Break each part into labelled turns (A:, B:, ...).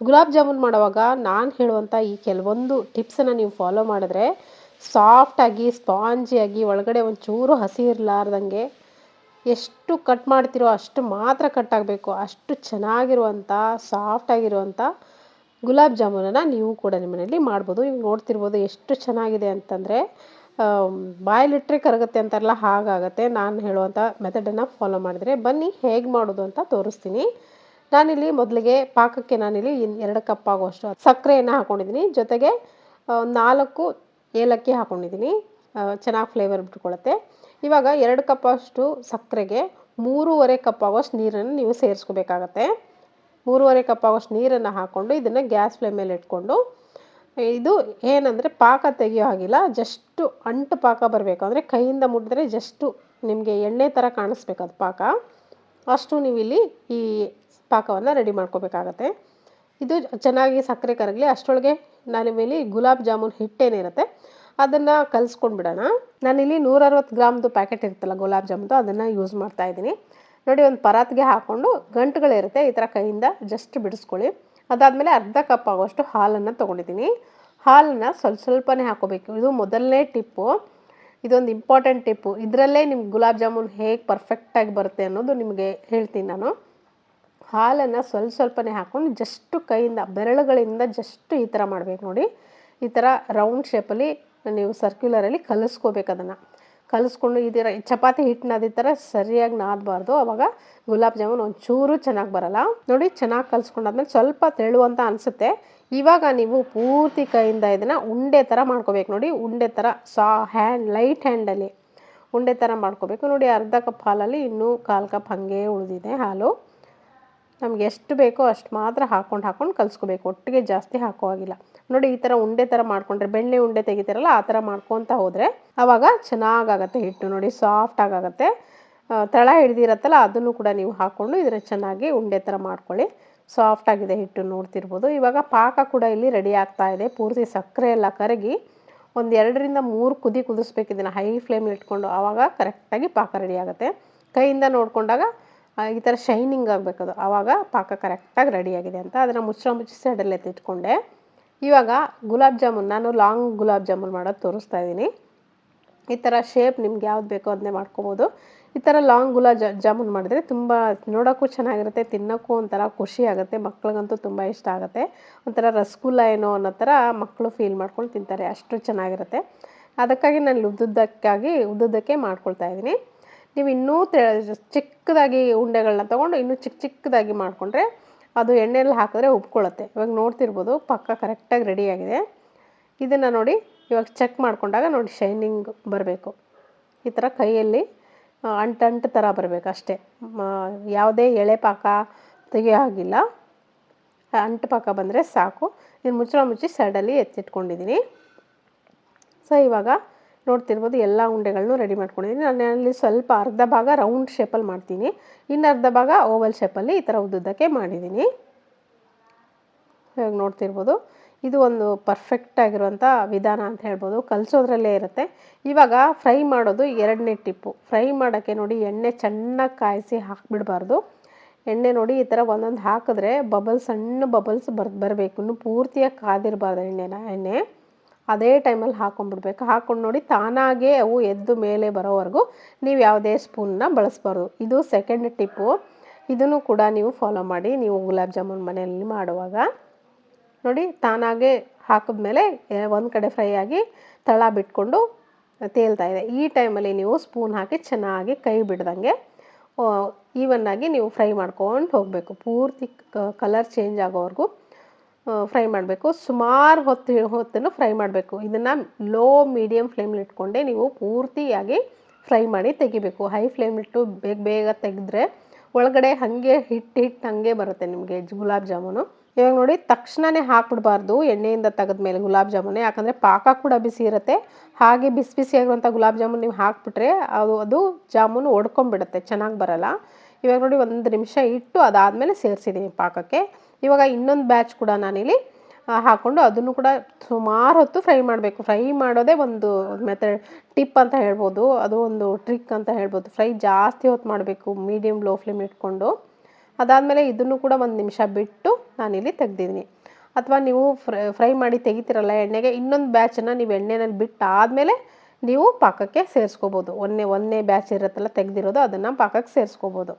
A: ಗುಲಾಬ್ ಜಾಮೂನ್ ಮಾಡುವಾಗ ನಾನು ಹೇಳುವಂಥ ಈ ಕೆಲವೊಂದು ಟಿಪ್ಸನ್ನು ನೀವು ಫಾಲೋ ಮಾಡಿದ್ರೆ ಸಾಫ್ಟಾಗಿ ಸ್ಪಾಂಜಿಯಾಗಿ ಒಳಗಡೆ ಒಂಚೂರು ಹಸಿ ಇರಲಾರ್ದಂಗೆ ಎಷ್ಟು ಕಟ್ ಮಾಡ್ತಿರೋ ಅಷ್ಟು ಮಾತ್ರ ಕಟ್ ಆಗಬೇಕು. ಅಷ್ಟು ಚೆನ್ನಾಗಿರುವಂಥ ಸಾಫ್ಟಾಗಿರುವಂಥ ಗುಲಾಬ್ ಜಾಮೂನನ್ನು ನೀವು ಕೂಡ ನಿಮ್ಮ ಮನೇಲಿ ಮಾಡ್ಬೋದು. ನೀವು ನೋಡ್ತಿರ್ಬೋದು ಎಷ್ಟು ಚೆನ್ನಾಗಿದೆ ಅಂತಂದರೆ ಬಾಯಲ್ಲಿಟ್ಟರೆ ಕರಗುತ್ತೆ ಅಂತಾರಲ್ಲ ಹಾಗಾಗತ್ತೆ. ನಾನು ಹೇಳುವಂಥ ಮೆಥಡನ್ನು ಫಾಲೋ ಮಾಡಿದರೆ ಬನ್ನಿ ಹೇಗೆ ಮಾಡೋದು ಅಂತ ತೋರಿಸ್ತೀನಿ. ನಾನಿಲ್ಲಿ ಮೊದಲಿಗೆ ಪಾಕಕ್ಕೆ ನಾನಿಲ್ಲಿ ಎರಡು ಕಪ್ ಆಗುವಷ್ಟು ಸಕ್ಕರೆಯನ್ನು ಹಾಕ್ಕೊಂಡಿದ್ದೀನಿ ಜೊತೆಗೆ ನಾಲ್ಕು ಏಲಕ್ಕಿ ಹಾಕ್ಕೊಂಡಿದ್ದೀನಿ ಚೆನ್ನಾಗಿ ಫ್ಲೇವರ್ ಬಿಟ್ಕೊಳ್ಳುತ್ತೆ ಇವಾಗ ಎರಡು ಕಪ್ ಅಷ್ಟು ಸಕ್ಕರೆಗೆ ಮೂರುವರೆ ಕಪ್ ಆಗೋಷ್ಟು ನೀರನ್ನು ನೀವು ಸೇರಿಸ್ಕೋಬೇಕಾಗತ್ತೆ. ಮೂರುವರೆ ಕಪ್ ಆಗೋಷ್ಟು ನೀರನ್ನು ಹಾಕ್ಕೊಂಡು ಇದನ್ನು ಗ್ಯಾಸ್ ಫ್ಲೇಮ್ ಮೇಲೆ ಇಟ್ಕೊಂಡು, ಇದು ಏನಂದರೆ ಪಾಕ ತೆಗಿಯೋ ಹಾಗಿಲ್ಲ, ಜಸ್ಟು ಅಂಟು ಪಾಕ ಬರಬೇಕು. ಅಂದರೆ ಕೈಯಿಂದ ಮುಟ್ಟಿದ್ರೆ ಜಸ್ಟು ನಿಮಗೆ ಎಣ್ಣೆ ಥರ ಕಾಣಿಸ್ಬೇಕು ಅದು ಪಾಕ. ಅಷ್ಟು ನೀವು ಇಲ್ಲಿ ಈ ಪಾಕವನ್ನು ರೆಡಿ ಮಾಡ್ಕೋಬೇಕಾಗತ್ತೆ. ಇದು ಚೆನ್ನಾಗಿ ಸಕ್ಕರೆ ಕರಗಲಿ ಅಷ್ಟರೊಳಗೆ ನಾನಿಲ್ಲಿ ಗುಲಾಬ್ ಜಾಮೂನ್ ಹಿಟ್ಟೇನಿರುತ್ತೆ ಅದನ್ನು ಕಲಿಸ್ಕೊಂಡ್ಬಿಡೋಣ. ನಾನಿಲ್ಲಿ ನೂರ ಅರವತ್ತು ಗ್ರಾಮ್ದು ಪ್ಯಾಕೆಟ್ ಇರುತ್ತಲ್ಲ ಗುಲಾಬ್ ಜಾಮೂನ್ದು, ಅದನ್ನು ಯೂಸ್ ಮಾಡ್ತಾ ಇದ್ದೀನಿ. ನೋಡಿ, ಒಂದು ಪರಾತ್ಗೆ ಹಾಕ್ಕೊಂಡು ಗಂಟುಗಳಿರುತ್ತೆ ಈ ಥರ ಕೈಯಿಂದ ಜಸ್ಟ್ ಬಿಡಿಸ್ಕೊಳ್ಳಿ. ಅದಾದಮೇಲೆ ಅರ್ಧ ಕಪ್ ಆಗೋಷ್ಟು ಹಾಲನ್ನು ತೊಗೊಂಡಿದ್ದೀನಿ. ಹಾಲನ್ನು ಸ್ವಲ್ಪ ಸ್ವಲ್ಪನೇ ಹಾಕೋಬೇಕು. ಇದು ಮೊದಲನೇ ಟಿಪ್ಪು. ಇದೊಂದು ಇಂಪಾರ್ಟೆಂಟ್ ಟಿಪ್ಪು. ಇದರಲ್ಲೇ ನಿಮ್ಗೆ ಗುಲಾಬ್ ಜಾಮೂನ್ ಹೇಗೆ ಪರ್ಫೆಕ್ಟಾಗಿ ಬರುತ್ತೆ ಅನ್ನೋದು ನಿಮಗೆ ಹೇಳ್ತೀನಿ ನಾನು. ಹಾಲನ್ನು ಸ್ವಲ್ಪ ಸ್ವಲ್ಪನೇ ಹಾಕ್ಕೊಂಡು ಜಸ್ಟು ಕೈಯಿಂದ, ಬೆರಳುಗಳಿಂದ ಜಸ್ಟು ಈ ಥರ ಮಾಡಬೇಕು ನೋಡಿ. ಈ ಥರ ರೌಂಡ್ ಶೇಪಲ್ಲಿ ನೀವು ಸರ್ಕ್ಯುಲರಲ್ಲಿ ಕಲಿಸ್ಕೋಬೇಕು ಅದನ್ನು. ಕಲಿಸ್ಕೊಂಡು ಈ ಥರ ಚಪಾತಿ ಹಿಟ್ಟು ನಾದಿ ಥರ ಸರಿಯಾಗಿ ನಾದಬಾರ್ದು. ಅವಾಗ ಗುಲಾಬ್ ಜಾಮೂನ್ ಒಂಚೂರು ಚೆನ್ನಾಗಿ ಬರಲ್ಲ. ನೋಡಿ ಚೆನ್ನಾಗಿ ಕಲಿಸ್ಕೊಂಡಾದ್ಮೇಲೆ ಸ್ವಲ್ಪ ತೆಳುವಂತ ಅನಿಸುತ್ತೆ. ಇವಾಗ ನೀವು ಪೂರ್ತಿ ಕೈಯಿಂದ ಇದನ್ನು ಉಂಡೆ ಥರ ಮಾಡ್ಕೋಬೇಕು ನೋಡಿ. ಉಂಡೆ ಥರ ಸಾ ಹ್ಯಾಂಡ್ ಲೈಟ್ ಹ್ಯಾಂಡಲ್ಲಿ ಉಂಡೆ ಥರ ಮಾಡ್ಕೋಬೇಕು. ನೋಡಿ ಅರ್ಧ ಕಪ್ ಹಾಲಲ್ಲಿ ಇನ್ನೂ ಕಾಲು ಕಪ್ ಹಾಗೆ ಉಳಿದಿದೆ ಹಾಲು. ನಮ್ಗೆ ಎಷ್ಟು ಬೇಕೋ ಅಷ್ಟು ಮಾತ್ರ ಹಾಕ್ಕೊಂಡು ಹಾಕ್ಕೊಂಡು ಕಲಿಸ್ಕೋಬೇಕು. ಒಟ್ಟಿಗೆ ಜಾಸ್ತಿ ಹಾಕೋ ಹಾಗಿಲ್ಲ. ನೋಡಿ, ಈ ಥರ ಉಂಡೆ ಥರ ಮಾಡಿಕೊಂಡ್ರೆ, ಬೆಣ್ಣೆ ಉಂಡೆ ತೆಗಿತಾರಲ್ಲ, ಆ ಥರ ಮಾಡ್ಕೊತ ಹೋದರೆ ಆವಾಗ ಚೆನ್ನಾಗಾಗತ್ತೆ ಹಿಟ್ಟು. ನೋಡಿ ಸಾಫ್ಟ್ ತಳ ಹಿಡ್ದಿರತ್ತಲ್ಲ, ಅದನ್ನು ಕೂಡ ನೀವು ಹಾಕ್ಕೊಂಡು ಇದರ ಚೆನ್ನಾಗಿ ಉಂಡೆ ಥರ ಮಾಡ್ಕೊಳ್ಳಿ. ಸಾಫ್ಟ್ ಆಗಿದೆ ಹಿಟ್ಟು ನೋಡ್ತಿರ್ಬೋದು. ಇವಾಗ ಪಾಕ ಕೂಡ ಇಲ್ಲಿ ರೆಡಿ ಆಗ್ತಾ ಇದೆ. ಪೂರ್ತಿ ಸಕ್ಕರೆ ಎಲ್ಲ ಕರಗಿ ಒಂದು ಎರಡರಿಂದ ಮೂರು ಕುದಿ ಕುದಿಸ್ಬೇಕು ಇದನ್ನು. ಹೈ ಫ್ಲೇಮಲ್ಲಿ ಇಟ್ಕೊಂಡು ಆವಾಗ ಕರೆಕ್ಟಾಗಿ ಪಾಕ ರೆಡಿ ಆಗುತ್ತೆ. ಕೈಯಿಂದ ನೋಡಿಕೊಂಡಾಗ ಈ ಥರ ಶೈನಿಂಗ್ ಆಗಬೇಕದು. ಆವಾಗ ಪಾಕ ಕರೆಕ್ಟಾಗಿ ರೆಡಿಯಾಗಿದೆ ಅಂತ ಅದನ್ನು ಮುಚ್ಚಳ ಮುಚ್ಚಿ ಸೈಡಲ್ಲಿ ಎತ್ತಿಟ್ಕೊಂಡೆ. ಇವಾಗ ಗುಲಾಬ್ ಜಾಮೂನ್ ನಾನು ಲಾಂಗ್ ಗುಲಾಬ್ ಜಾಮೂನ್ ಮಾಡೋದು ತೋರಿಸ್ತಾ ಇದ್ದೀನಿ. ಈ ಥರ ಶೇಪ್ ನಿಮ್ಗೆ ಯಾವ್ದು ಬೇಕೋ ಅದನ್ನೇ ಮಾಡ್ಕೋಬೋದು. ಈ ಥರ ಲಾಂಗ್ ಗುಲಾಬ್ ಜಾಮೂನ್ ಮಾಡಿದ್ರೆ ತುಂಬ ನೋಡೋಕ್ಕೂ ಚೆನ್ನಾಗಿರುತ್ತೆ, ತಿನ್ನೋಕ್ಕೂ ಒಂಥರ ಖುಷಿ ಆಗುತ್ತೆ, ಮಕ್ಳಿಗಂತೂ ತುಂಬ ಇಷ್ಟ ಆಗುತ್ತೆ. ಒಂಥರ ರಸಗುಲ್ಲ ಏನೋ ಅನ್ನೋ ಥರ ಮಕ್ಕಳು ಫೀಲ್ ಮಾಡ್ಕೊಂಡು ತಿಂತಾರೆ, ಅಷ್ಟು ಚೆನ್ನಾಗಿರುತ್ತೆ. ಅದಕ್ಕಾಗಿ ನಾನು ಉದ್ದುದ್ದಕ್ಕಾಗಿ, ಉದ್ದುದ್ದಕ್ಕೆ ಮಾಡ್ಕೊಳ್ತಾ ಇದ್ದೀನಿ. ನೀವು ಇನ್ನೂ ಚಿಕ್ಕದಾಗಿ ಉಂಡೆಗಳನ್ನ ತೊಗೊಂಡು ಇನ್ನೂ ಚಿಕ್ಕ ಚಿಕ್ಕದಾಗಿ ಮಾಡಿಕೊಂಡ್ರೆ ಅದು ಎಣ್ಣೆಯಲ್ಲಿ ಹಾಕಿದ್ರೆ ಉಬ್ಕೊಳ್ಳುತ್ತೆ. ಇವಾಗ ನೋಡ್ತಿರ್ಬೋದು ಪಕ್ಕ ಕರೆಕ್ಟಾಗಿ ರೆಡಿಯಾಗಿದೆ. ಇದನ್ನು ನೋಡಿ ಇವಾಗ ಚೆಕ್ ಮಾಡಿಕೊಂಡಾಗ ನೋಡಿ ಶೈನಿಂಗ್ ಬರಬೇಕು. ಈ ಥರ ಕೈಯಲ್ಲಿ ಅಂಟಂಟು ಅಂಟು ಅಂಟು ಥರ ಬರಬೇಕು ಅಷ್ಟೇ. ಯಾವುದೇ ಎಳೆ ಪಾಕ ತೆಗಿಯೋ ಹಾಗಿಲ್ಲ ಅಂಟು ಪಾಕ ಬಂದರೆ ಸಾಕು. ಇನ್ನು ಮುಚ್ಚಳ ಮುಚ್ಚಿ ಸೈಡಲ್ಲಿ ಎತ್ತಿಟ್ಕೊಂಡಿದ್ದೀನಿ ಸೊ, ಇವಾಗ ನೋಡ್ತಿರ್ಬೋದು ಎಲ್ಲ ಉಂಡೆಗಳನ್ನು ರೆಡಿ ಮಾಡ್ಕೊಂಡಿದ್ದೀನಿ ನಾನು ಅಲ್ಲಿ ಸ್ವಲ್ಪ ಅರ್ಧ ಭಾಗ ರೌಂಡ್ ಶೇಪಲ್ಲಿ ಮಾಡ್ತೀನಿ. ಇನ್ನು ಅರ್ಧ ಭಾಗ ಓವಲ್ ಶೇಪಲ್ಲಿ ಈ ಥರ ಉದ್ದಕ್ಕೆ ಮಾಡಿದ್ದೀನಿ ಇವಾಗ ನೋಡ್ತಿರ್ಬೋದು. ಇದು ಒಂದು ಪರ್ಫೆಕ್ಟ್ ಆಗಿರುವಂಥ ವಿಧಾನ ಅಂತ ಹೇಳ್ಬೋದು. ಕಲಿಸೋದ್ರಲ್ಲೇ ಇರುತ್ತೆ. ಇವಾಗ ಫ್ರೈ ಮಾಡೋದು ಎರಡನೇ ಟಿಪ್ಪು ಫ್ರೈ ಮಾಡೋಕ್ಕೆ ನೋಡಿ ಎಣ್ಣೆ ಚೆನ್ನಾಗಿ ಕಾಯಿಸಿ ಹಾಕಿಬಿಡಬಾರ್ದು. ಎಣ್ಣೆ ನೋಡಿ ಈ ಥರ ಒಂದೊಂದು ಹಾಕಿದ್ರೆ ಬಬಲ್ಸ್ ಸಣ್ಣ ಬಬಲ್ಸ್ ಬರ್ ಬರಬೇಕು. ಪೂರ್ತಿಯಾಗಿ ಕಾದಿರಬಾರ್ದು ಎಣ್ಣೆನ ಎಣ್ಣೆ. ಅದೇ ಟೈಮಲ್ಲಿ ಹಾಕೊಂಡ್ಬಿಡ್ಬೇಕು. ಹಾಕೊಂಡು ನೋಡಿ ತಾನಾಗೇ ಅವು ಎದ್ದು ಮೇಲೆ ಬರೋವರೆಗೂ ನೀವು ಯಾವುದೇ ಸ್ಪೂನ್ನ ಬಳಸ್ಬಾರ್ದು. ಇದು ಸೆಕೆಂಡ್ ಟಿಪ್ಪು. ಇದನ್ನು ಕೂಡ ನೀವು ಫಾಲೋ ಮಾಡಿ. ನೀವು ಗುಲಾಬ್ ಜಾಮೂನ್ ಮನೆಯಲ್ಲಿ ಮಾಡುವಾಗ. ನೋಡಿ ತಾನಾಗೆ ಹಾಕಿದ್ಮೇಲೆ ಒಂದು ಕಡೆ ಫ್ರೈ ಆಗಿ ತಳ ಬಿಟ್ಕೊಂಡು ತೇಲ್ತಾ ಇದೆ. ಈ ಟೈಮಲ್ಲಿ ನೀವು ಸ್ಪೂನ್ ಹಾಕಿ ಚೆನ್ನಾಗಿ ಕೈ ಬಿಡ್ದಂಗೆ ಈವನ್ನಾಗಿ ನೀವು ಫ್ರೈ ಮಾಡ್ಕೊಂಡು ಹೋಗಬೇಕು. ಪೂರ್ತಿ ಕಲರ್ ಚೇಂಜ್ ಆಗೋವರೆಗೂ. ಫ್ರೈ ಮಾಡಬೇಕು. ಸುಮಾರು ಹೊತ್ತು, ಹೊತ್ತನ್ನು ಫ್ರೈ ಮಾಡಬೇಕು. ಇದನ್ನು ಲೋ ಮೀಡಿಯಮ್ ಫ್ಲೇಮಲ್ಲಿ ಇಟ್ಕೊಂಡೆ ನೀವು ಪೂರ್ತಿಯಾಗಿ ಫ್ರೈ ಮಾಡಿ ತೆಗಿಬೇಕು. ಹೈ ಫ್ಲೇಮ್ ಇಟ್ಟು ಬೇಗ ಬೇಗ ತೆಗೆದ್ರೆ ಒಳಗಡೆ ಹಾಗೆ ಹಿಟ್ಟು ಹಿಟ್ಟು ಹಂಗೆ ಬರುತ್ತೆ ನಿಮಗೆ ಗುಲಾಬ್ ಜಾಮೂನು. ಇವಾಗ ನೋಡಿ ತಕ್ಷಣವೇ ಹಾಕ್ಬಿಡ್ಬಾರ್ದು ಎಣ್ಣೆಯಿಂದ ತೆಗೆದ ಮೇಲೆ ಗುಲಾಬ್ ಜಾಮೂನು. ಯಾಕಂದರೆ ಪಾಕ ಕೂಡ ಬಿಸಿ ಇರುತ್ತೆ. ಹಾಗೆ ಬಿಸಿ ಬಿಸಿ ಆಗಿರುವಂಥ ಗುಲಾಬ್ ಜಾಮೂನ್ ನೀವು ಹಾಕ್ಬಿಟ್ರೆ ಅದು ಅದು ಜಾಮೂನು ಒಡ್ಕೊಂಬಿಡುತ್ತೆ ಚೆನ್ನಾಗಿ ಬರಲ್ಲ. ಇವಾಗ ನೋಡಿ, ಒಂದು ನಿಮಿಷ ಇಟ್ಟು ಅದಾದಮೇಲೆ ಸೇರಿಸಿದ್ದೀನಿ ಪಾಕಕ್ಕೆ. ಇವಾಗ ಇನ್ನೊಂದು ಬ್ಯಾಚ್ ಕೂಡ ನಾನಿಲ್ಲಿ ಹಾಕ್ಕೊಂಡು ಅದನ್ನು ಕೂಡ ಸುಮಾರು ಹೊತ್ತು ಫ್ರೈ ಮಾಡಬೇಕು. ಫ್ರೈ ಮಾಡೋದೇ ಒಂದು ಮೆಥಡ್ ಟಿಪ್ ಅಂತ ಹೇಳ್ಬೋದು. ಅದು ಒಂದು ಟ್ರಿಕ್ ಅಂತ ಹೇಳ್ಬೋದು. ಫ್ರೈ ಜಾಸ್ತಿ ಹೊತ್ತು ಮಾಡಬೇಕು ಮೀಡಿಯಮ್ ಲೋ ಫ್ಲೇಮ್ ಇಟ್ಕೊಂಡು. ಅದಾದಮೇಲೆ ಇದನ್ನು ಕೂಡ ಒಂದು ನಿಮಿಷ ಬಿಟ್ಟು ನಾನಿಲ್ಲಿ ತೆಗ್ದಿದ್ದೀನಿ. ಅಥವಾ ನೀವು ಫ್ರೈ ಮಾಡಿ ತೆಗಿತೀರಲ್ಲ ಎಣ್ಣೆಗೆ, ಇನ್ನೊಂದು ಬ್ಯಾಚನ್ನು ನೀವು ಎಣ್ಣೆನಲ್ಲಿ ಬಿಟ್ಟು ಆದಮೇಲೆ ನೀವು ಪಾಕಕ್ಕೆ ಸೇರಿಸ್ಕೋಬೋದು. ಒಂದೇ ಒಂದನೇ ಬ್ಯಾಚ್ ಇರುತ್ತಲ್ಲ ತೆಗೆದಿರೋದು, ಅದನ್ನು ಪಾಕಕ್ಕೆ ಸೇರಿಸ್ಕೋಬೋದು.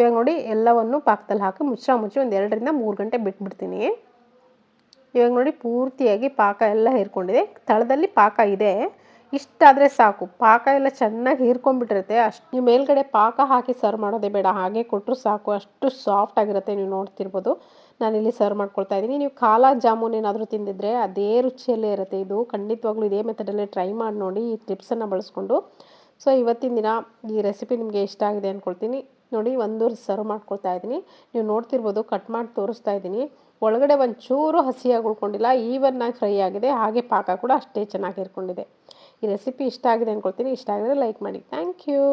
A: ಇವಾಗ ನೋಡಿ ಎಲ್ಲವನ್ನು ಪಾಕದಲ್ಲಿ ಹಾಕಿ ಮುಚ್ಚ ಮುಚ್ಚಿ ಒಂದು ಎರಡರಿಂದ ಮೂರು ಗಂಟೆ ಬಿಟ್ಬಿಡ್ತೀನಿ. ಇವಾಗ ನೋಡಿ ಪೂರ್ತಿಯಾಗಿ ಪಾಕ ಎಲ್ಲ ಹೀರ್ಕೊಂಡಿದೆ. ತಳದಲ್ಲಿ ಪಾಕ ಇದೆ. ಇಷ್ಟಾದರೆ ಸಾಕು. ಪಾಕ ಎಲ್ಲ ಚೆನ್ನಾಗಿ ಹೀರ್ಕೊಂಡ್ಬಿಟ್ಟಿರುತ್ತೆ. ಅಷ್ಟು ನೀವು ಮೇಲ್ಗಡೆ ಪಾಕ ಹಾಕಿ ಸರ್ವ್ ಮಾಡೋದೇ ಬೇಡ. ಹಾಗೆ ಕೊಟ್ಟರು ಸಾಕು. ಅಷ್ಟು ಸಾಫ್ಟ್ ಆಗಿರುತ್ತೆ ನೀವು ನೋಡ್ತಿರ್ಬೋದು. ನಾನಿಲ್ಲಿ ಸರ್ವ್ ಮಾಡ್ಕೊಳ್ತಾ ಇದ್ದೀನಿ. ನೀವು ಕಾಲ ಜಾಮೂನ್ ಏನಾದರೂ ತಿಂದಿದ್ರೆ ಅದೇ ರುಚಿಯಲ್ಲೇ ಇರುತ್ತೆ ಇದು. ಖಂಡಿತವಾಗ್ಲೂ ಇದೇ ಮೆಥಡಲ್ಲೇ ಟ್ರೈ ಮಾಡಿ ನೋಡಿ ಈ ಟಿಪ್ಸನ್ನು ಬಳಸ್ಕೊಂಡು. ಸೊ ಇವತ್ತಿನ ದಿನ ಈ ರೆಸಿಪಿ ನಿಮಗೆ ಇಷ್ಟ ಆಗಿದೆ ಅಂದ್ಕೊಳ್ತೀನಿ ನೋಡಿ ಒಂದು ಸರ್ವ್ ಮಾಡ್ಕೊಳ್ತಾ ಇದ್ದೀನಿ. ನೀವು ನೋಡ್ತಿರ್ಬೋದು ಕಟ್ ಮಾಡಿ ತೋರಿಸ್ತಾ ಇದ್ದೀನಿ. ಒಳಗಡೆ ಒಂಚೂರು ಹಸಿಯಾಗಿ ಉಳ್ಕೊಂಡಿಲ್ಲ ಈವನ್ನಾಗಿ ಫ್ರೈ ಆಗಿದೆ. ಹಾಗೆ ಪಾಕ ಕೂಡ ಅಷ್ಟೇ ಚೆನ್ನಾಗಿ ಇರ್ಕೊಂಡಿದೆ ಈ ರೆಸಿಪಿ ಇಷ್ಟ ಆಗಿದೆ ಅಂದ್ಕೊಳ್ತೀನಿ ಇಷ್ಟ ಆಗಿದ್ರೆ ಲೈಕ್ ಮಾಡಿ. Thank you